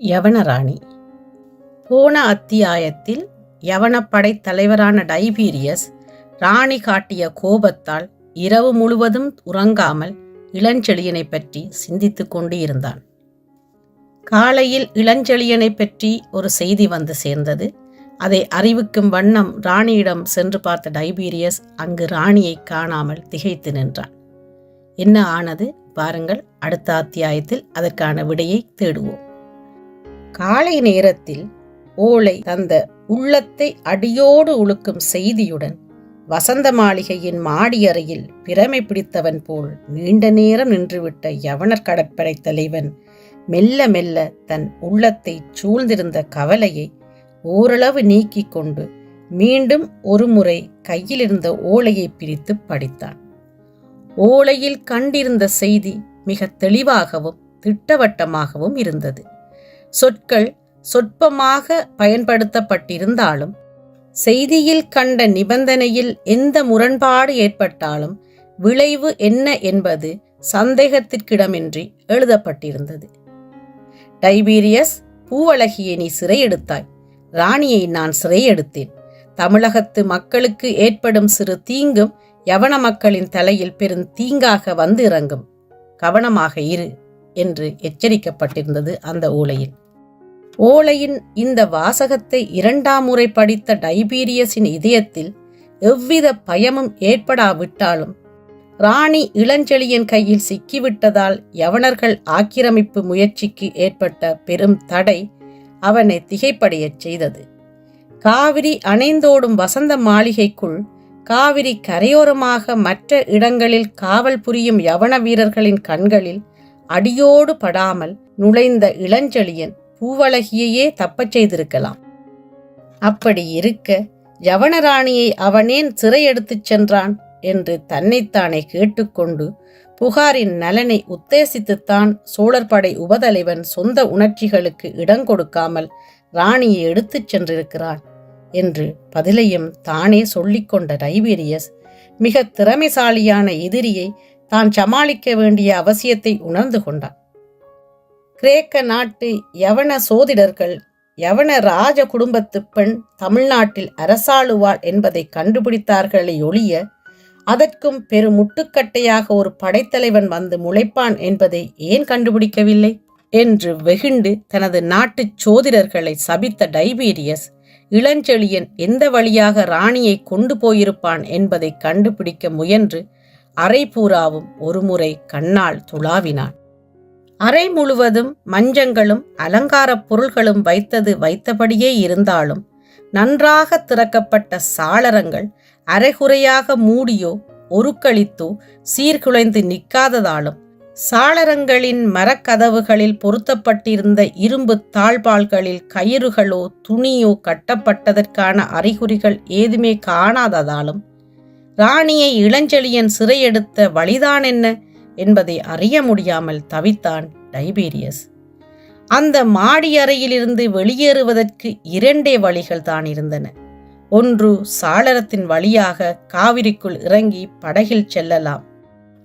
யவனராணி. போன அத்தியாயத்தில் யவனப்படை தலைவரான டைபீரியஸ் ராணி காட்டிய கோபத்தால் இரவு முழுவதும் உறங்காமல் இளஞ்செழியனை பற்றி சிந்தித்துக் கொண்டு இருந்தான். காலையில் இளஞ்செழியனை பற்றி ஒரு செய்தி வந்து சேர்ந்தது. அதை அறிவிக்கும் வண்ணம் ராணியிடம் சென்று பார்த்த டைபீரியஸ் அங்கு ராணியை காணாமல் திகைத்து நின்றான். என்ன ஆனது? பாருங்கள் அடுத்த அத்தியாயத்தில் அதற்கான விடையை தேடுவோம். காலை நேரத்தில் ஓலை தந்த உள்ளத்தை அடியோடு உழுக்கும் செய்தியுடன் வசந்த மாளிகையின் மாடியறையில் பிரமை பிடித்தவன் போல் நீண்ட நேரம் நின்றுவிட்ட யவனர் கடற்படை தலைவன் மெல்ல மெல்ல தன் உள்ளத்தை சூழ்ந்திருந்த கவலையை ஓரளவு நீக்கிக் கொண்டு மீண்டும் ஒருமுறை கையிலிருந்த ஓலையை பிரித்து படித்தான். ஓலையில் கண்டிருந்த செய்தி மிக தெளிவாகவும் திட்டவட்டமாகவும் இருந்தது. சொற்கள் சொற்பமாக பயன்படுத்தப்பட்டிருந்தாலும் செய்தியில் கண்ட நிபந்தனையில் எந்த முரண்பாடு ஏற்பட்டாலும் விளைவு என்ன என்பது சந்தேகத்திற்கிடமின்றி எழுதப்பட்டிருந்தது. டைபீரியஸ் பூவழகியை நீ சிறையெடுத்தாய். ராணியை நான் சிறையெடுத்தேன். தமிழகத்து மக்களுக்கு ஏற்படும் சிறு தீங்கும் யவன மக்களின் தலையில் பெரும் தீங்காக வந்து இறங்கும். கவனமாக இரு என்று எச்சரிக்கப்பட்டிருந்தது அந்த ஓலையில் ஓலையின் இந்த வாசகத்தை இரண்டாம் முறை படித்த டைபீரியஸின் இதயத்தில் எவ்வித பயமும் ஏற்படாவிட்டாலும் ராணி இளஞ்செழியன் கையில் சிக்கிவிட்டதால் யவனர்கள் ஆக்கிரமிப்பு முயற்சிக்கு ஏற்பட்ட பெரும் தடை அவனை திகைப்படையச் செய்தது. காவிரி அணைந்தோடும் வசந்த மாளிகைக்குள் காவிரி கரையோரமாக மற்ற இடங்களில் காவல் புரியும் யவன வீரர்களின் கண்களில் அடியோடு படாமல் நுழைந்த இளஞ்செழியன் பூவழகியையே தப்பச் செய்திருக்கலாம். அப்படி இருக்க யவனராணியை அவனேன் சிறை எடுத்துச் சென்றான் என்று தன்னைத்தானே கேட்டுக்கொண்டு புகாரின் நலனை உத்தேசித்துத்தான் சோழற்படை உபதலைவன் சொந்த உணர்ச்சிகளுக்கு இடங்கொடுக்காமல் ராணியை எடுத்துச் சென்றிருக்கிறான் என்று பதிலையும் தானே சொல்லிக்கொண்ட டைபீரியஸ் மிக திறமைசாலியான எதிரியை தான் சமாளிக்க வேண்டிய அவசியத்தை உணர்ந்து கொண்டான். கிரேக்க நாட்டு யவன சோதிடர்கள் யவன ராஜ குடும்பத்து பெண் தமிழ்நாட்டில் அரசாளுவாள் என்பதை கண்டுபிடித்தார்களே ஒழிய அதற்கும் பெரும் முட்டுக்கட்டையாக ஒரு படைத்தலைவன் வந்து முளைப்பான் என்பதை ஏன் கண்டுபிடிக்கவில்லை? என்று வெகுண்டு தனது நாட்டுச் சோதிடர்களை சபித்த டைபீரியஸ் இளஞ்செழியன் எந்த வழியாக ராணியை கொண்டு போயிருப்பான் என்பதை கண்டுபிடிக்க முயன்று அரைபூராவும் ஒருமுறை கண்ணால் துளாவினான். அறை முழுவதும் மஞ்சங்களும் அலங்காரப் பொருள்களும் வைத்தது வைத்தபடியே இருந்தாலும் நன்றாக திறக்கப்பட்ட சாளரங்கள் அரைகுறையாக மூடியோ ஒருக்களித்தோ சீர்குலைந்து நிற்காததாலும் சாளரங்களின் மரக்கதவுகளில் பொருத்தப்பட்டிருந்த இரும்பு தாழ்பால்களில் கயிறுகளோ துணியோ கட்டப்பட்டதற்கான அறிகுறிகள் ஏதுமே காணாததாலும் ராணியை இளஞ்செழியன் சிறையெடுத்த வழிதான் என்ன என்பதை அறிய முடியாமல் தவித்தான் டைபீரியஸ். அந்த மாடி அறையிலிருந்து வெளியேறுவதற்கு இரண்டே வழிகள் தான் இருந்தன. ஒன்று சாளரத்தின் வழியாக காவிரிக்குள் இறங்கி படகில் செல்லலாம்.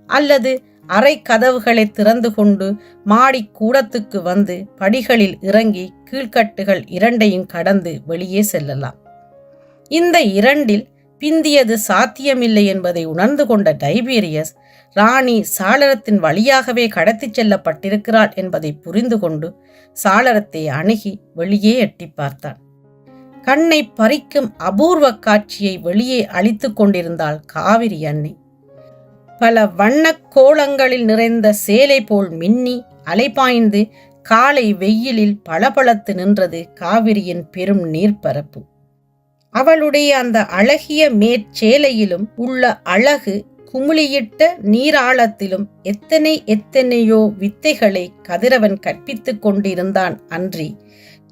அல்லது அறை கதவுகளை திறந்து கொண்டு மாடி கூடத்துக்கு வந்து படிகளில் இறங்கி கீழ்கட்டுகள் இரண்டையும் கடந்து வெளியே செல்லலாம். இந்த இரண்டில் பிந்தியது சாத்தியமில்லை என்பதை உணர்ந்து கொண்ட டைபீரியஸ் ராணி சாளரத்தின் வழியாகவே கடத்திச் செல்லப்பட்டிருக்கிறாள் என்பதை புரிந்து கொண்டு சாளரத்தை அணுகி வெளியே எட்டி பார்த்தான். கண்ணை பறிக்கும் அபூர்வ காட்சியை வெளியே அழித்துக் கொண்டிருந்தாள் காவிரி அன்னை பல வண்ணக் கோலங்களில் நிறைந்த சேலை போல் மின்னி அலைபாய்ந்து காலை வெயிலில் பளபளத்து நின்றது காவிரியின் பெரும் நீர்ப்பரப்பு. அவளுடைய அந்த அழகிய மேற்சேலையிலும் உள்ள அழகு குமுளியிட்ட நீராழத்திலும் எத்தனை எத்தனையோ வித்தைகளை கதிரவன் கற்பித்துக் கொண்டிருந்தான் அன்றி.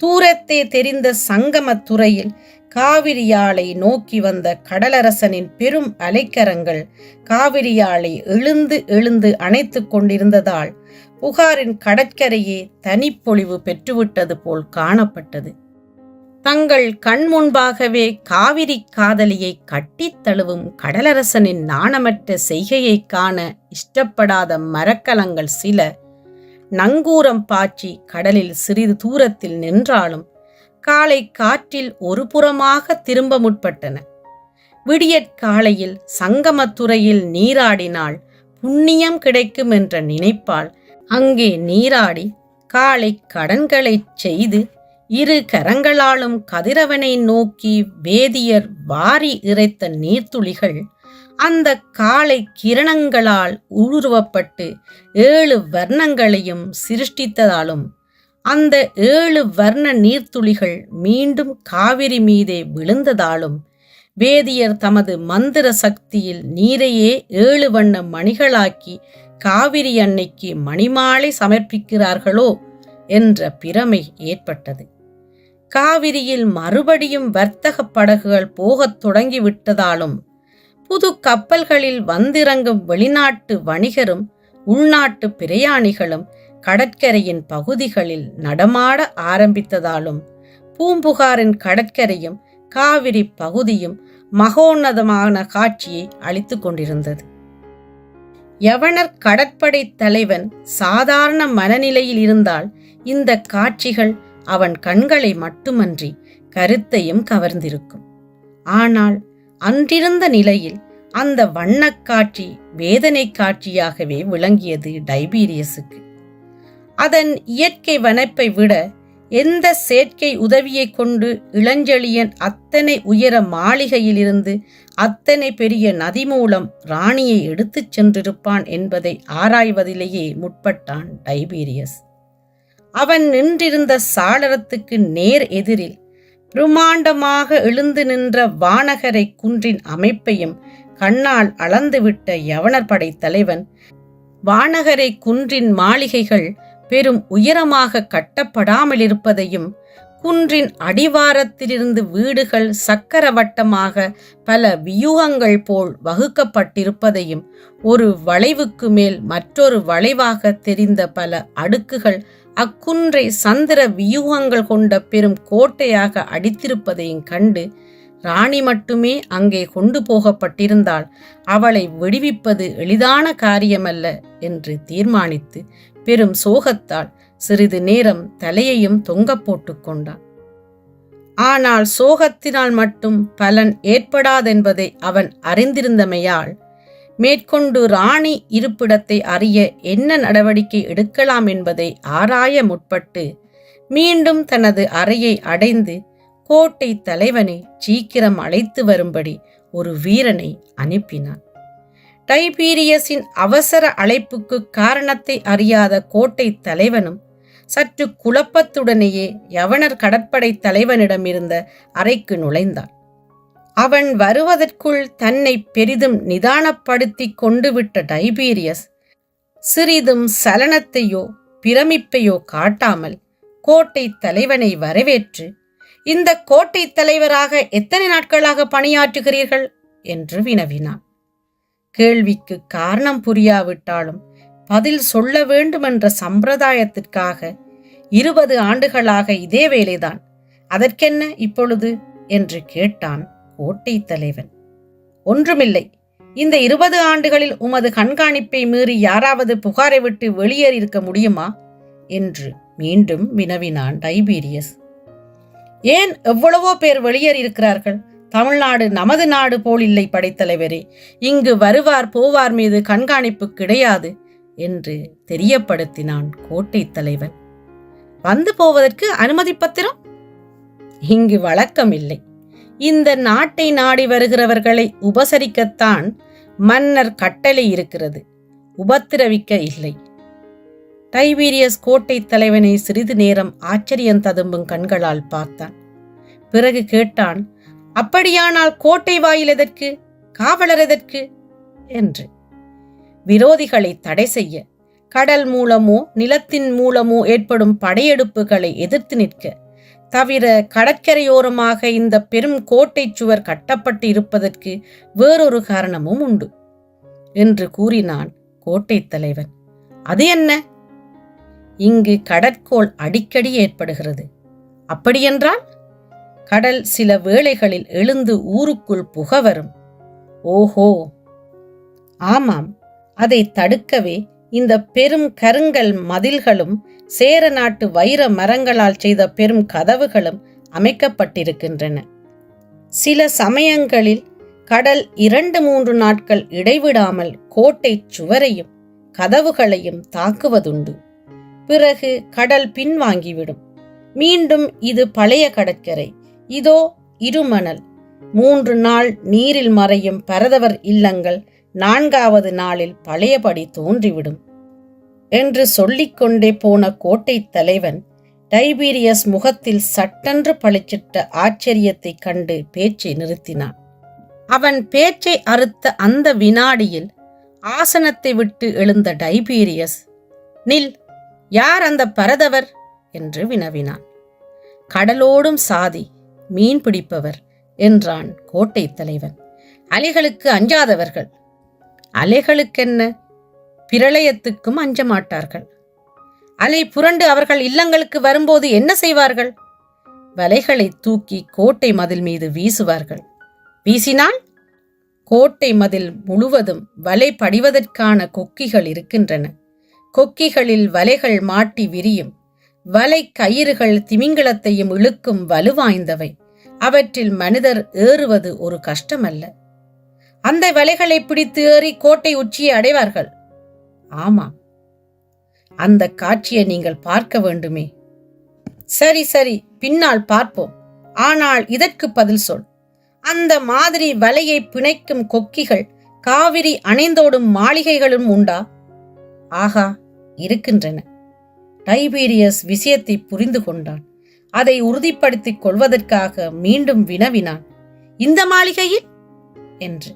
தூரத்தே தெரிந்த சங்கமத்துறையில் காவிரியாளை நோக்கி வந்த கடலரசனின் பெரும் அலைக்கரங்கள் காவிரியாளை எழுந்து எழுந்து அணைத்து கொண்டிருந்ததால் புகாரின் கடற்கரையே தனிப்பொழிவு பெற்றுவிட்டது போல் காணப்பட்டது. தங்கள் கண் முன்பாகவே காவிரி காதலியை கட்டித் தழுவும் கடலரசனின் நாணமற்ற செய்கையைக் காண இஷ்டப்படாத மரக்கலங்கள் சில. நங்கூரம் பாய்ச்சி கடலில் சிறிது தூரத்தில் நின்றாலும் காலை காற்றில் ஒரு புறமாக திரும்ப முற்பட்டன. விடியற்காலையில் சங்கமத்துறையில் நீராடினால் புண்ணியம் கிடைக்கும் என்ற நினைப்பால் அங்கே நீராடி காலை கடன்களைச் செய்து இரு கரங்களாலும் கதிரவனை நோக்கி வேதியர் வாரி இறைத்த நீர்த்துளிகள் அந்த காலை கிரணங்களால் ஊடுருவப்பட்டு ஏழு வர்ணங்களையும் சிருஷ்டித்ததாலும் அந்த ஏழு வர்ண நீர்த்துளிகள் மீண்டும் காவிரி மீதே விழுந்ததாலும் வேதியர் தமது மந்திர சக்தியில் நீரையே ஏழு வண்ண மணிகளாக்கி காவிரி அன்னைக்கு மணிமாலை சமர்ப்பிக்கிறார்களோ என்ற பிரமை ஏற்பட்டது. காவிரியில் மறுபடியும் வர்த்தக படகுகள் போகத் தொடங்கிவிட்டதாலும் புது கப்பல்களில் வந்திறங்கும் வெளிநாட்டு வணிகரும் உள்நாட்டு பிரயாணிகளும் கடற்கரையின் பகுதிகளில் நடமாட ஆரம்பித்ததாலும் பூம்புகாரின் கடற்கரையும் காவிரி பகுதியும் மகோன்னதமான காட்சியை அளித்து கொண்டிருந்தது. யவனர் கடற்படை தலைவன் சாதாரண மனநிலையில் இருந்தால் இந்த காட்சிகள் அவன் கண்களை மட்டுமன்றி கருத்தையும் கவர்ந்திருக்கும். ஆனால் அன்றிருந்த நிலையில் அந்த வண்ணக்காட்சி வேதனை காட்சியாகவே விளங்கியது டைபீரியஸுக்கு. அதன் இயற்கை வனப்பை விட எந்த செயற்கை உதவியைக் கொண்டு இளஞ்செழியன் அத்தனை உயர மாளிகையிலிருந்து அத்தனை பெரிய நதி மூலம் ராணியை எடுத்துச் சென்றிருப்பான் என்பதை ஆராய்வதிலேயே முற்பட்டான் டைபீரியஸ். அவன் நின்றிருந்த சாளரத்துக்கு நேர் எதிரில் பிரம்மாண்டமாக எழுந்து நின்ற வானகரை குன்றின் அமைப்பையும் கண்ணால் அளந்துவிட்ட யவனர் படை தலைவன் வானகரை குன்றின் மாளிகைகள் பெரும் உயரமாக கட்டப்படாமல் இருப்பதையும் குன்றின் அடிவாரத்திலிருந்து வீடுகள் சக்கரவட்டமாக பல வியூகங்கள் போல் வகுக்கப்பட்டிருப்பதையும் ஒரு வளைவுக்கு மேல் மற்றொரு வளைவாக தெரிந்த பல அடுக்குகள் அக்குன்றை சந்திர வியூகங்கள் கொண்ட பெரும் கோட்டையாக அடித்திருப்பதையும் கண்டு ராணி மட்டுமே அங்கே கொண்டு போகப்பட்டிருந்தால் அவளை விடுவிப்பது எளிதான காரியமல்ல என்று தீர்மானித்து பெரும் சோகத்தால் சிறிது நேரம் தலையையும் தொங்க போட்டுக்கொண்டான் ஆனால் சோகத்தினால் மட்டும் பலன் ஏற்படாதென்பதை அவன் அறிந்திருந்தமையால் மேற்கொண்டு ராணி இருப்பிடத்தை அறிய என்ன நடவடிக்கை எடுக்கலாம் என்பதை ஆராய முற்பட்டு மீண்டும் தனது அறையை அடைந்து கோட்டை தலைவனை சீக்கிரம் அழைத்து வரும்படி ஒரு வீரனை அனுப்பினான். டைபீரியஸின் அவசர அழைப்புக்கு காரணத்தை அறியாத கோட்டை தலைவனும் சற்று குழப்பத்துடனேயே யவனர் கடற்படை தலைவனிடமிருந்த அறைக்கு நுழைந்தான். அவன் வருவதற்குள் தன்னை பெரிதும் நிதானப்படுத்திக் கொண்டு விட்ட டைபீரியஸ் சிறிதும் சலனத்தையோ பிரமிப்பையோ காட்டாமல் கோட்டை தலைவனை வரவேற்று இந்த கோட்டை தலைவராக எத்தனை நாட்களாக பணியாற்றுகிறீர்கள்? என்று வினவினான். கேள்விக்கு காரணம் புரியாவிட்டாலும் பதில் சொல்ல வேண்டுமென்ற சம்பிரதாயத்திற்காக இருபது ஆண்டுகளாக இதே வேலைதான் அதற்கென்ன இப்பொழுது? என்று கேட்டான். கோட்டை தலைவன். ஒன்றுமில்லை. இந்த இருபது ஆண்டுகளில் உமது கண்காணிப்பை மீறி யாராவது புகாரை விட்டு வெளியேறியிருக்க முடியுமா? என்று மீண்டும் வினவினான் டைபீரியஸ். ஏன் எவ்வளவோ பேர் வெளியேறியிருக்கிறார்கள்? தமிழ்நாடு நமது நாடு போல் இல்லை படைத்தலைவரே. இங்கு வருவார் போவார் மீது கண்காணிப்பு கிடையாது என்று தெரியப்படுத்தினான் கோட்டை தலைவன். வந்து போவதற்கு அனுமதி பத்திரம்? இங்கு வழக்கம் இல்லை இந்த நாட்டை நாடி வருகிறவர்களை உபசரிக்கத்தான் மன்னர் கட்டளை இருக்கிறது. உபத்திரவிக்க இல்லை. டைபீரியஸ் கோட்டை தலைவனை சிறிது நேரம் ஆச்சரியம் ததும்பும் கண்களால் பார்த்தான். பிறகு கேட்டான் அப்படியானால் கோட்டை வாயில் எதற்கு? காவலர் எதற்கு? என்று. விரோதிகளை தடை செய்ய கடல் மூலமோ நிலத்தின் மூலமோ ஏற்படும் படையெடுப்புகளை எதிர்த்து நிற்க தவிர கடற்கரையோரமாக இந்த பெரும் கோட்டை சுவர் கட்டப்பட்டு இருப்பதற்கு வேறொரு காரணமும் உண்டு என்று கூறினான் கோட்டை தலைவன். அது என்ன? இங்கு கடற்கோள் அடிக்கடி ஏற்படுகிறது. அப்படியென்றால்? கடல் சில வேளைகளில் எழுந்து ஊருக்குள் புக வரும். ஓஹோ! ஆமாம் அதை தடுக்கவே இந்த பெரும் கருங்கல் மதில்களும் சேர நாட்டு வைர மரங்களால் செய்த பெரும் கதவுகளும் அமைக்கப்பட்டிருக்கின்றன. சில சமயங்களில் கடல் இரண்டு மூன்று நாட்கள் இடைவிடாமல் கோட்டை சுவரையும் கதவுகளையும் தாக்குவதுண்டு. பிறகு கடல் பின்வாங்கிவிடும். மீண்டும் இது பழைய கடற்கரை. இதோ இருமணல். மூன்று நாள் நீரில் மறையும் பரதவர் இல்லங்கள் நான்காவது நாளில் பழையபடி தோன்றிவிடும். என்று சொல்லிக்கொண்டே போன கோட்டை தலைவன் டைபீரியஸ் முகத்தில் சட்டென்று பளிச்சிட்ட ஆச்சரியத்தைக் கண்டு பேச்சை நிறுத்தினான். அவன் பேச்சை அறுத்த அந்த வினாடியில் ஆசனத்தை விட்டு எழுந்த டைபீரியஸ் நில் யார் அந்த பரதவர் என்று வினவினான். கடலோடும் சாதி மீன் பிடிப்பவர் என்றான் கோட்டை தலைவன். அலிகளுக்கு அஞ்சாதவர்கள் அலைகளுக்கென்ன? பிரளயத்துக்கும் அஞ்ச மாட்டார்கள் அலை புரண்டு அவர்கள் இல்லங்களுக்கு வரும்போது என்ன செய்வார்கள்? வலைகளை தூக்கி கோட்டை மதில் மீது வீசுவார்கள். வீசினால் கோட்டை மதில் முழுவதும் வலை படிவதற்கான கொக்கிகள் இருக்கின்றன. கொக்கிகளில் வலைகள் மாட்டி விரியும். வலை கயிறுகள் திமிங்கலத்தையும் இழுக்கும் வலுவாய்ந்தவை. அவற்றில் மனிதர் ஏறுவது ஒரு கஷ்டமல்ல. அந்த வலைகளை பிடித்து ஏறி கோட்டை உச்சியை அடைவார்கள். ஆமாம். அந்த காட்சியை நீங்கள் பார்க்க வேண்டுமே. சரி சரி பின்னால் பார்ப்போம். ஆனால் இதற்கு பதில் சொல். அந்த மாதிரி வலையை பிணைக்கும் கொக்கிகள் காவிரி அணைந்தோடும் மாளிகைகளும் உண்டா? ஆகா இருக்கின்றன. டைபீரியஸ் விஷயத்தை புரிந்து கொண்டான். அதை உறுதிப்படுத்திக் கொள்வதற்காக மீண்டும் வினவினான். இந்த மாளிகையில்? என்று.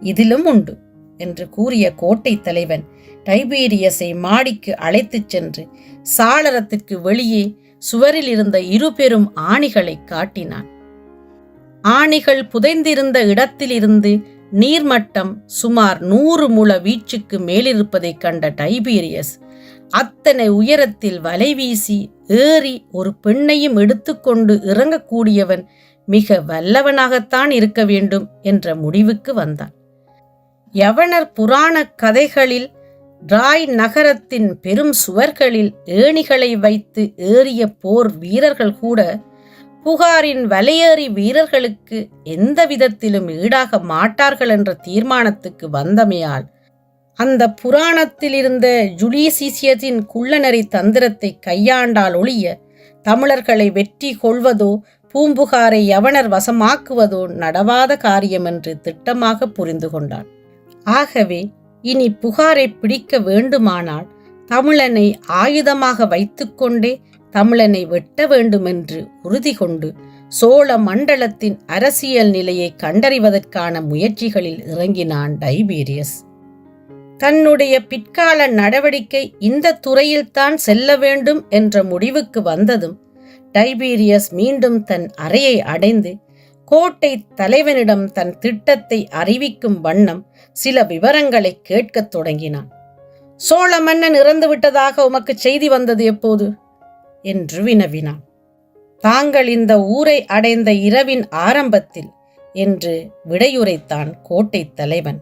இதிலும் உண்டு என்று கூறிய கோட்டை தலைவன் டைபீரியஸை மாடிக்கு அழைத்துச் சென்று சாளரத்திற்கு வெளியே சுவரில் இருந்த இரு பெரும் ஆணிகளை காட்டினான். ஆணிகள் புதைந்திருந்த இடத்திலிருந்து நீர்மட்டம் சுமார் நூறு முழ வீச்சுக்கு மேலிருப்பதைக் கண்ட டைபீரியஸ் அத்தனை உயரத்தில் வலை வீசி ஏறி ஒரு பெண்ணையும் எடுத்துக்கொண்டு இறங்கக்கூடியவன் மிக வல்லவனாகத்தான் இருக்க வேண்டும் என்ற முடிவுக்கு வந்தான். யவனர் புராண கதைகளில் ராய் நகரத்தின் பெரும் சுவர்களில் ஏணிகளை வைத்து ஏறிய போர் வீரர்கள் கூட புகாரின் வலையேறி வீரர்களுக்கு எந்த விதத்திலும் ஈடாக மாட்டார்கள் என்ற தீர்மானத்துக்கு வந்தமையால் அந்த புராணத்தில் இருந்த ஜுலீசிசியத்தின் குள்ளநரி தந்திரத்தை கையாண்டால் ஒழிய தமிழர்களை வெற்றி கொள்வதோ பூம்புகாரை யவனர் வசமாக்குவதோ நடவாத காரியம் என்று திட்டமாக புரிந்து கொண்டான். ஆகவே இனி புகாரை பிடிக்க வேண்டுமானால் தமிழனை ஆயுதமாக வைத்துக்கொண்டே தமிழனை வெட்ட வேண்டுமென்று உறுதி கொண்டு சோழ மண்டலத்தின் அரசியல் நிலையை கண்டறிவதற்கான முயற்சிகளில் இறங்கினான் டைபீரியஸ். தன்னுடைய பிற்கால நடவடிக்கை இந்த துறையில்தான் செல்ல வேண்டும் என்ற முடிவுக்கு வந்ததும் டைபீரியஸ் மீண்டும் தன் அறையை அடைந்து கோட்டை தலைவனிடம் தன் திட்டத்தை அறிவிக்கும் வண்ணம் சில விவரங்களை கேட்கத் தொடங்கினான். சோழ மன்னன் இறந்து விட்டதாக உமக்கு செய்தி வந்தது எப்போது? என்று வினவினான். தாங்கள் இந்த ஊரை அடைந்த இரவின் ஆரம்பத்தில் என்று விடையுரைத்தான் கோட்டை தலைவன்.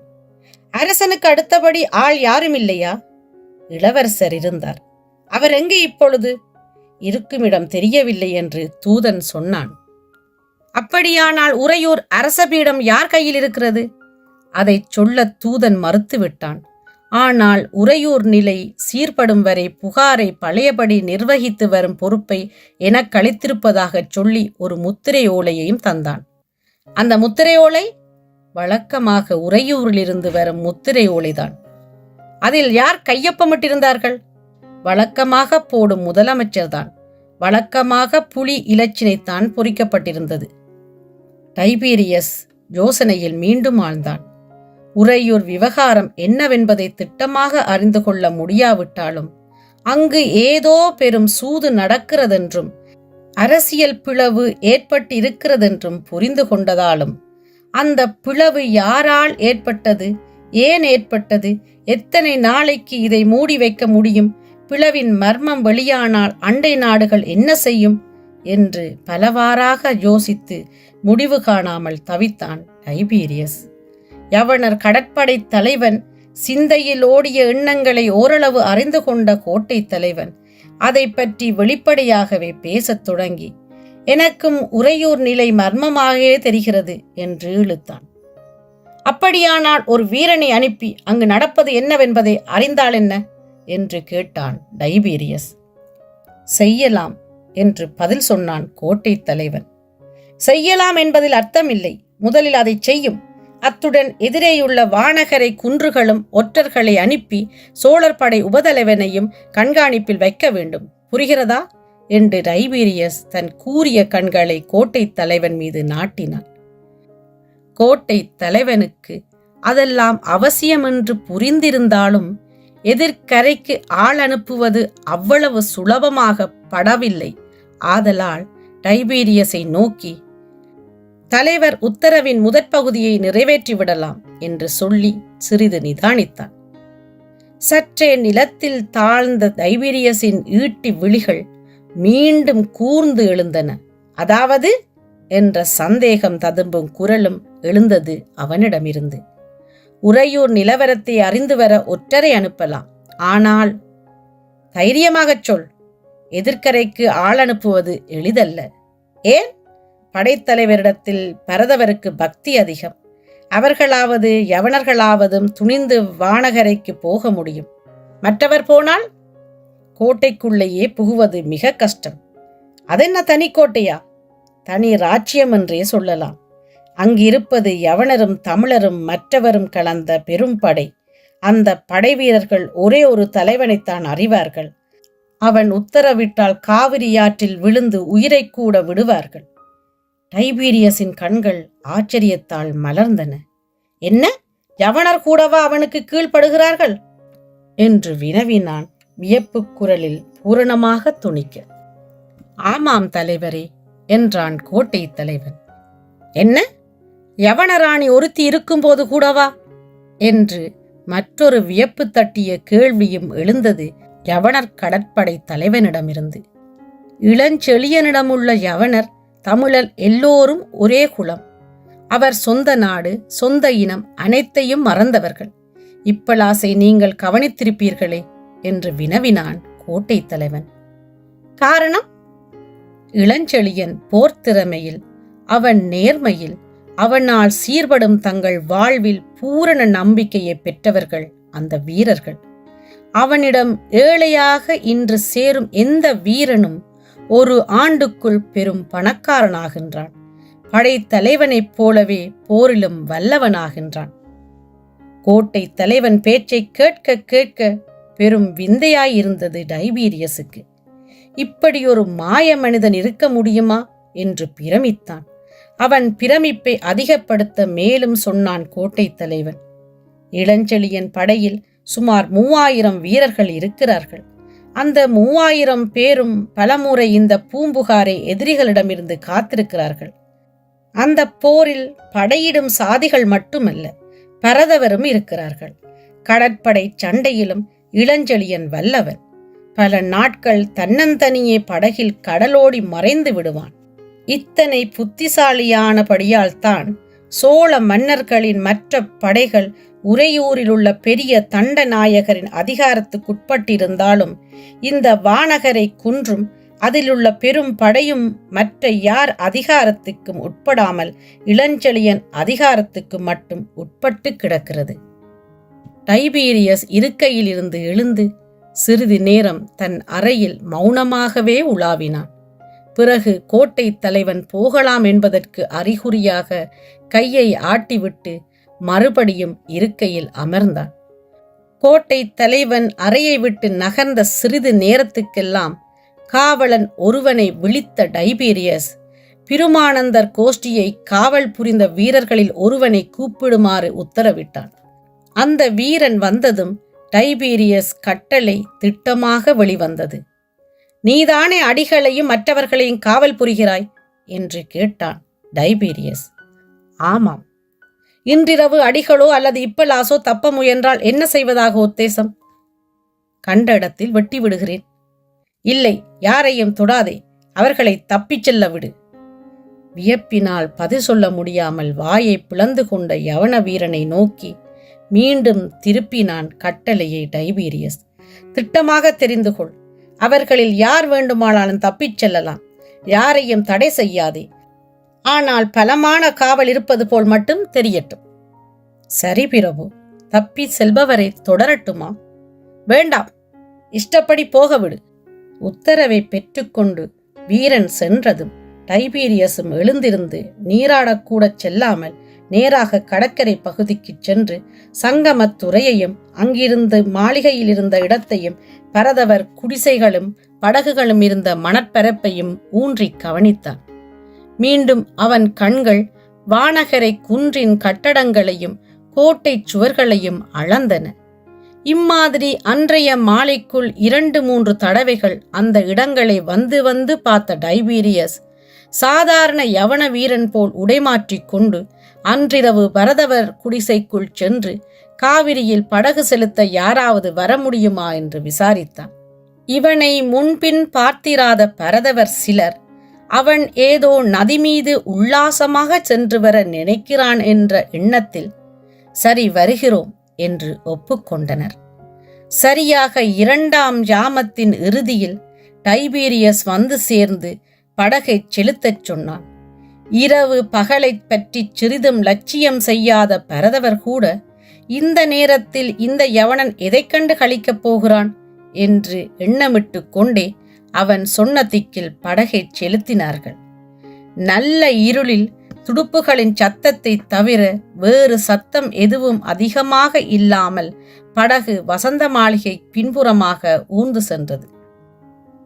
அரசனுக்கு அடுத்தபடி ஆள் யாரும் இல்லையா இளவரசர் இருந்தார். அவர் எங்கே இப்பொழுது? இருக்குமிடம் தெரியவில்லை என்று தூதன் சொன்னான். அப்படியானால் உறையூர் அரசபீடம் யார் கையில் இருக்கிறது? அதைச் சொல்ல தூதன் மறுத்துவிட்டான். ஆனால் உறையூர் நிலை சீர்படும் வரை புகாரை பழையபடி நிர்வகித்து வரும் பொறுப்பை எனக் கழித்திருப்பதாகச் சொல்லி ஒரு முத்திரை ஓலையையும் தந்தான். அந்த முத்திரை ஓலை? வழக்கமாக உறையூரிலிருந்து வரும் முத்திரை ஓலைதான். அதில் யார் கையொப்பமிட்டிருந்தார்கள்? வழக்கமாக போடும் முதலமைச்சர்தான். வழக்கமாக புலி இலச்சினைத்தான் பொறிக்கப்பட்டிருந்தது. டைபீரியஸ் யோசனையில் மீண்டும் ஆழ்ந்தான். உறையூர் விவகாரம் என்னவென்பதை திட்டமாக அறிந்து கொள்ள முடியாவிட்டாலும் அங்கு ஏதோ பெரும் சூது நடக்கிறதென்றும் அரசியல் பிளவு ஏற்பட்டிருக்கிறதென்றும் புரிந்து கொண்டதாலும் அந்த பிளவு யாரால் ஏற்பட்டது ஏன் ஏற்பட்டது எத்தனை நாளைக்கு இதை மூடி வைக்க முடியும் பிளவின் மர்மம் வெளியானால் அண்டை நாடுகள் என்ன செய்யும் என்று பலவாறாக யோசித்து முடிவு காணாமல் தவித்தான் டைபீரியஸ். யவனர் கடற்படை தலைவன் சிந்தையில் ஓடிய எண்ணங்களை ஓரளவு அறிந்து கொண்ட கோட்டை தலைவன் அதை பற்றி வெளிப்படையாகவே பேசத் தொடங்கி எனக்கும் உறையூர் நிலை மர்மமாகவே தெரிகிறது என்று இழுத்தான். அப்படியானால் ஒரு வீரனை அனுப்பி அங்கு நடப்பது என்னவென்பதை அறிந்தால் என்ன? என்று கேட்டான் டைபீரியஸ். செய்யலாம் என்று பதில் சொன்னான் கோட்டை தலைவன். செய்யலாம் என்பதில் அர்த்தமில்லை. முதலில் அதை செய்யும். அத்துடன் எதிரேயுள்ள வானகரை குன்றுகளும் ஒற்றர்களை அனுப்பி சோழர் படை உபதலைவனையும் கண்காணிப்பில் வைக்க வேண்டும். புரிகிறதா? என்று டைபீரியஸ் தன் கூரிய கண்களை கோட்டை தலைவன் மீது நாட்டினான். கோட்டை தலைவனுக்கு அதெல்லாம் அவசியம் என்று புரிந்திருந்தாலும் எதிர்க்கரைக்கு ஆள் அனுப்புவது அவ்வளவு சுலபமாக படவில்லை. ஆதலால் டைபீரியஸை நோக்கி தலைவர் உத்தரவின் முதற் பகுதியை நிறைவேற்றி விடலாம் என்று சொல்லி சிறிது நிதானித்தான். சற்றே நிலத்தில் தாழ்ந்த தைவீரியஸின் ஈட்டி விழிகள் மீண்டும் கூர்ந்து எழுந்தன. அதாவது என்ற சந்தேகம் ததும்பும் குரலும் எழுந்தது அவனிடமிருந்து. உறையூர் நிலவரத்தை அறிந்து வர ஒற்றரை அனுப்பலாம். ஆனால் தைரியமாகச் சொல். எதிர்க்கரைக்கு ஆள் அனுப்புவது எளிதல்ல. ஏன்? படைத்தலைவரிடத்தில் பரதவருக்கு பக்தி அதிகம். அவர்களாவது யவனர்களாவதும் துணிந்து வானகரைக்கு போக முடியும். மற்றவர் போனால் கோட்டைக்குள்ளேயே புகுவது மிக கஷ்டம். அதென்ன தனி கோட்டையா? தனி ராஜ்யம் என்றே சொல்லலாம். அங்கிருப்பது யவனரும் தமிழரும் மற்றவரும் கலந்த பெரும் படை. அந்த படை வீரர்கள் ஒரே ஒரு தலைவனைத்தான் அறிவார்கள். அவன் உத்தரவிட்டால் காவிரி ஆற்றில் விழுந்து உயிரை கூட விடுவார்கள். டைபீரியஸின் கண்கள் ஆச்சரியத்தால் மலர்ந்தன. என்ன? யவனர் கூடவா அவனுக்கு கீழ்ப்படுகிறார்கள்? என்று வினவினான் வியப்பு குரலில் பூரணமாக துணிக்க. ஆமாம் தலைவரே என்றான் கோட்டை தலைவன். என்ன? யவனராணி ஒருத்தி இருக்கும்போது கூடவா? என்று மற்றொரு வியப்பு தட்டிய கேள்வியும் எழுந்தது யவனர் கடற்படை தலைவனிடமிருந்து. இளஞ்செழியனிடமுள்ள யவனர் தமிழர் எல்லோரும் ஒரே குலம். அவர் சொந்த நாடு சொந்த இனம் அனைத்தையும் மறந்தவர்கள். இப்பலாசை நீங்கள் கவனித்திருப்பீர்களே என்று வினவினான் கோட்டை தலைவன். காரணம்? இளஞ்செழியன் போர்த்திறமையில் அவன் நேர்மையில் அவனால் சீர்படும் தங்கள் வாழ்வில் பூரண நம்பிக்கையை பெற்றவர்கள் அந்த வீரர்கள். அவனிடம் ஏழையாக இன்று சேரும் எந்த வீரனும் ஒரு ஆண்டுக்குள் பெரும் பணக்காரனாகின்றான். படைத்தலைவனைப் போலவே போரிலும் வல்லவனாகின்றான். கோட்டை தலைவன் பேச்சை கேட்க கேட்க பெரும் விந்தையாயிருந்தது டைபீரியஸுக்கு. இப்படி ஒரு மாய மனிதன் இருக்க முடியுமா என்று பிரமித்தான். அவன் பிரமிப்பை அதிகப்படுத்த மேலும் சொன்னான் கோட்டை தலைவன். இளஞ்செழியன் படையில் சுமார் மூவாயிரம் வீரர்கள் இருக்கிறார்கள். அந்த மூவாயிரம் பேரும் பலமுறை இந்த பூம்புகாரை எதிரிகளிடமிருந்து காத்திருக்கிறார்கள். அந்த போரில் படையிடும் சாதிகள் மட்டுமல்ல பரதவரும் இருக்கிறார்கள். கடற்படை சண்டையிலும் இளஞ்செழியன் வல்லவன். பல நாட்கள் தன்னந்தனியே படகில் கடலோடி மறைந்து விடுவான். இத்தனை புத்திசாலியானபடியால் தான் சோழ மன்னர்களின் மற்ற படைகள் உறையூரிலுள்ள பெரிய தண்டநாயகரின் அதிகாரத்துக்குட்பட்டிருந்தாலும் இந்த வானகரை குன்றும் அதிலுள்ள பெரும் படையும் மற்ற யார் அதிகாரத்துக்கும் உட்படாமல் இளஞ்செழியன் அதிகாரத்துக்கு மட்டும் உட்பட்டு கிடக்கிறது. டைபீரியஸ் இருக்கையிலிருந்து எழுந்து சிறிது நேரம் தன் அறையில் மௌனமாகவே உலாவினான். பிறகு கோட்டை தலைவன் போகலாம் என்பதற்கு அறிகுறியாக கையை ஆட்டிவிட்டு மறுபடியும் இருக்கையில் அமர்ந்தான் கோட்டை தலைவன் அறையை விட்டு நகர்ந்த சிறிது நேரத்துக்கெல்லாம் காவலன் ஒருவனை விழித்த டைபீரியஸ் பிருமானந்தர் கோஷ்டியை காவல் புரிந்த வீரர்களில் ஒருவனை கூப்பிடுமாறு உத்தரவிட்டான். அந்த வீரன் வந்ததும் டைபீரியஸ் கட்டளை திட்டமாக வெளிவந்தது. நீதானே அடிகளையும் மற்றவர்களையும் காவல் புரிகிறாய்? என்று கேட்டான் டைபீரியஸ். ஆமாம் இன்றிரவு அடிகளோ அல்லது இப்பலாசோ தப்ப முயன்றால் என்ன செய்வதாக உத்தேசம்? கண்ட இடத்தில் வெட்டி விடுகிறேன். இல்லை யாரையும் தொடாதே. அவர்களை தப்பிச் செல்ல விடு. வியப்பினால் பதில் சொல்ல முடியாமல் வாயை பிளந்து கொண்ட யவன வீரனை நோக்கி மீண்டும் திருப்பினான் கட்டளையை டைபீரியஸ் திட்டமாக தெரிந்து கொள். அவர்களில் யார் வேண்டுமானாலும் தப்பிச் செல்லலாம். யாரையும் தடை செய்யாதே. ஆனால் பலமான காவல் இருப்பது போல் மட்டும் தெரியட்டும். சரி பிரபு தப்பி செல்பவரை தொடரட்டுமா? வேண்டாம் இஷ்டப்படி போகவிடு. உத்தரவை பெற்றுக்கொண்டு வீரன் சென்றதும் டைபீரியஸும் எழுந்திருந்து நீராடக்கூடச் செல்லாமல் நேராக கடற்கரை பகுதிக்குச் சென்று சங்கமத்துறையையும் அங்கிருந்து மாளிகையில் இருந்த இடத்தையும் பரதவர் குடிசைகளும் படகுகளும் இருந்த மணற்பரப்பையும் ஊன்றி கவனித்தான். மீண்டும் அவன் கண்கள் வானகரை குன்றின் கட்டடங்களையும் கோட்டை சுவர்களையும் அளந்தன. இம்மாதிரி அன்றைய மாலைக்குள் இரண்டு மூன்று தடவைகள் அந்த இடங்களை வந்து வந்து பார்த்த டைபீரியஸ் சாதாரண யவன வீரன் போல் உடைமாற்றிக் கொண்டு அன்றிரவு பரதவர் குடிசைக்குள் சென்று காவிரியில் படகு செலுத்த யாராவது வர முடியுமா என்று விசாரித்தான். இவனை முன்பின் பார்த்திராத பரதவர் சிலர் அவன் ஏதோ நதி மீது உல்லாசமாக சென்று வர நினைக்கிறான் என்ற எண்ணத்தில் சரி வருகிறோம் என்று ஒப்புக்கொண்டனர். சரியாக இரண்டாம் ஜாமத்தின் இறுதியில் டைபீரியஸ் வந்து சேர்ந்து படகை செலுத்தச் சொன்னான். இரவு பகலைப் பற்றி சிறிதும் லட்சியம் செய்யாத பரதவர் கூட இந்த நேரத்தில் இந்த யவனன் எதைக் கண்டு கழிக்கப் போகிறான்? என்று எண்ணமிட்டு கொண்டே அவன் சொன்ன திக்கில் படகை செலுத்தினார்கள். நல்ல இருளில் துடுப்புகளின் சத்தத்தை தவிர வேறு சத்தம் எதுவும் அதிகமாக இல்லாமல் படகு வசந்த மாளிகை பின்புறமாக ஊர்ந்து சென்றது.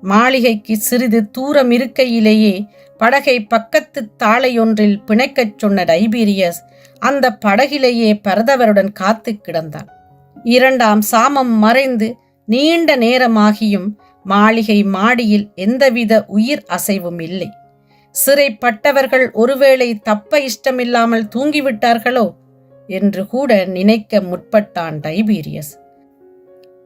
மாளிகைக்கு சிறிது தூரம் இருக்கையிலேயே படகை பக்கத்து தாளையொன்றில் பிணைக்கச் சொன்ன டைபீரியஸ் அந்த படகிலேயே பரதவருடன் காத்து கிடந்தான். இரண்டாம் சாமம் மறைந்து நீண்ட நேரமாகியும் மாளிகை மாடியில் எந்தவித உயிர் அசைவும் இல்லை. சிறைப்பட்டவர்கள் ஒருவேளை தப்ப இஷ்டமில்லாமல் தூங்கிவிட்டார்களோ என்று கூட நினைக்க முற்பட்டான் டைபீரியஸ்.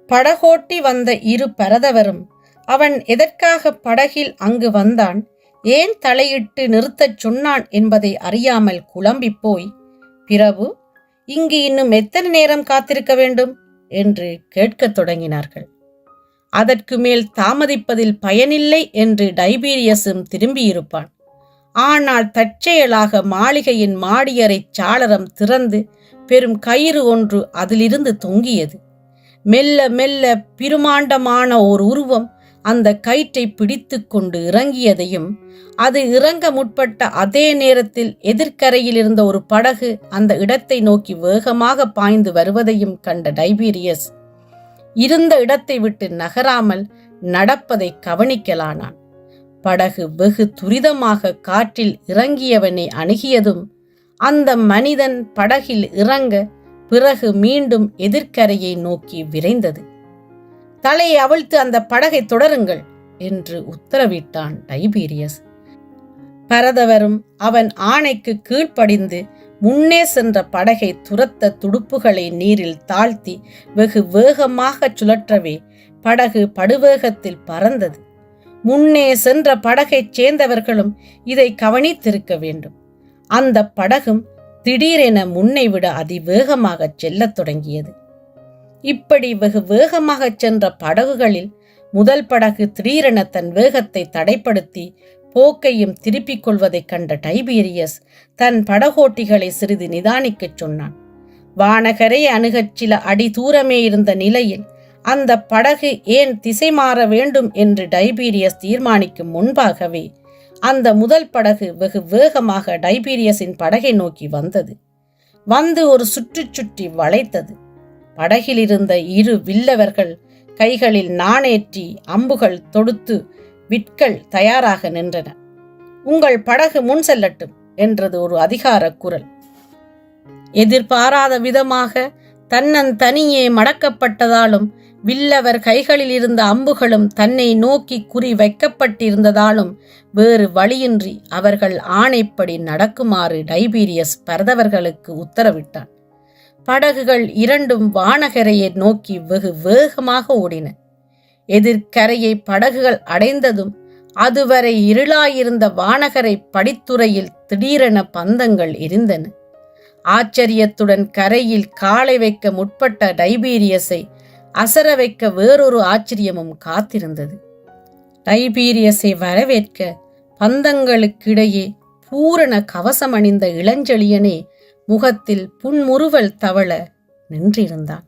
படகோட்டி வந்த இரு பரதவரும் அவன் எதற்காக படகில் அங்கு வந்தான் ஏன் தலையிட்டு நிறுத்தச் சொன்னான் என்பதை அறியாமல் குழம்பிப் போய் பிரபு இங்கு இன்னும் எத்தனை நேரம் காத்திருக்க வேண்டும்? என்று கேட்கத் தொடங்கினார்கள். அதற்கு மேல் தாமதிப்பதில் பயனில்லை என்று டைபீரியஸும் திரும்பியிருப்பான். ஆனால் தற்செயலாக மாளிகையின் மாடியறை சாளரம் திறந்து பெரும் கயிறு ஒன்று அதிலிருந்து தொங்கியது. மெல்ல மெல்ல பிருமாண்டமான ஓர் உருவம் அந்த கயிற்றை பிடித்து கொண்டு இறங்கியதையும் அது இறங்க முற்பட்ட அதே நேரத்தில் எதிர்க்கரையில் இருந்த ஒரு படகு அந்த இடத்தை நோக்கி வேகமாக பாய்ந்து வருவதையும் கண்ட டைபீரியஸ் இருந்த இடத்தை விட்டு நகராமல் நடப்பதை கவனிக்கலானான். படகு வெகு துரிதமாக காற்றில் இறங்கியவனை அணுகியதும் அந்த மனிதன் படகில் இறங்க பிறகு மீண்டும் எதிர்க்கரையை நோக்கி விரைந்தது. தலையை அவிழ்த்து அந்த படகை தொடருங்கள் என்று உத்தரவிட்டான் டைபீரியஸ். பரதவரும் அவன் ஆணைக்கு கீழ்ப்படிந்து முன்னே சென்ற படகை துரத்த துடுப்புகளை நீரில் தாழ்த்தி வெகு வேகமாக சுழற்றவே படகு படுவேகத்தில் பறந்தது. முன்னே சென்ற படகைச் சேர்ந்தவர்களும் இதை கவனித்திருக்க வேண்டும். அந்த படகும் திடீரென முன்னை விட அதிவேகமாகச் செல்லத் தொடங்கியது. இப்படி வெகு வேகமாகச் சென்ற படகுகளில் முதல் படகு திடீரென தன் வேகத்தை தடைப்படுத்தி போக்கையும் திருப்பிக் கொள்வதைக் கண்ட டைபீரியஸ் தன் படகோட்டிகளை சிறிது நிதானிக்கச் சொன்னான். வானகரை அணுகச் சில அடி தூரமே இருந்த நிலையில் அந்த படகு ஏன் திசை மாற வேண்டும் என்று டைபீரியஸ் தீர்மானிக்கும் முன்பாகவே அந்த முதல் படகு வெகு வேகமாக டைபீரியஸின் படகை நோக்கி வந்தது. வந்து ஒரு சுற்றி சுற்றி வளைத்தது. படகிலிருந்த இரு வில்லவர்கள் கைகளில் நாணேற்றி அம்புகள் தொடுத்து விற்கள் தயாராக நின்றன. உங்கள் படகு முன் செல்லட்டும் என்றது ஒரு அதிகார குரல். எதிர்பாராத விதமாக தன்னன் தனியே மடக்கப்பட்டதாலும் வில்லவர் கைகளில் இருந்த அம்புகளும் தன்னை நோக்கி குறி வைக்கப்பட்டிருந்ததாலும் வேறு வழியின்றி அவர்கள் ஆணைப்படி நடக்குமாறு டைபீரியஸ் பரதவர்களுக்கு உத்தரவிட்டான். படகுகள் இரண்டும் வானகரையை நோக்கி வெகு வேகமாக ஓடின. எதிர்க்கரையை படகுகள் அடைந்ததும் அதுவரை இருளாயிருந்த வானகரை படித்துறையில் திடீரென பந்தங்கள் எரிந்தன ஆச்சரியத்துடன் கரையில் காலை வைக்க முற்பட்ட டைபீரியஸை அசர வைக்க வேறொரு ஆச்சரியமும் காத்திருந்தது. டைபீரியஸை வரவேற்க பந்தங்களுக்கிடையே பூரண கவசம் அணிந்த இளஞ்செழியனே முகத்தில் புன்முறுவல் தவள நின்றிருந்தான்.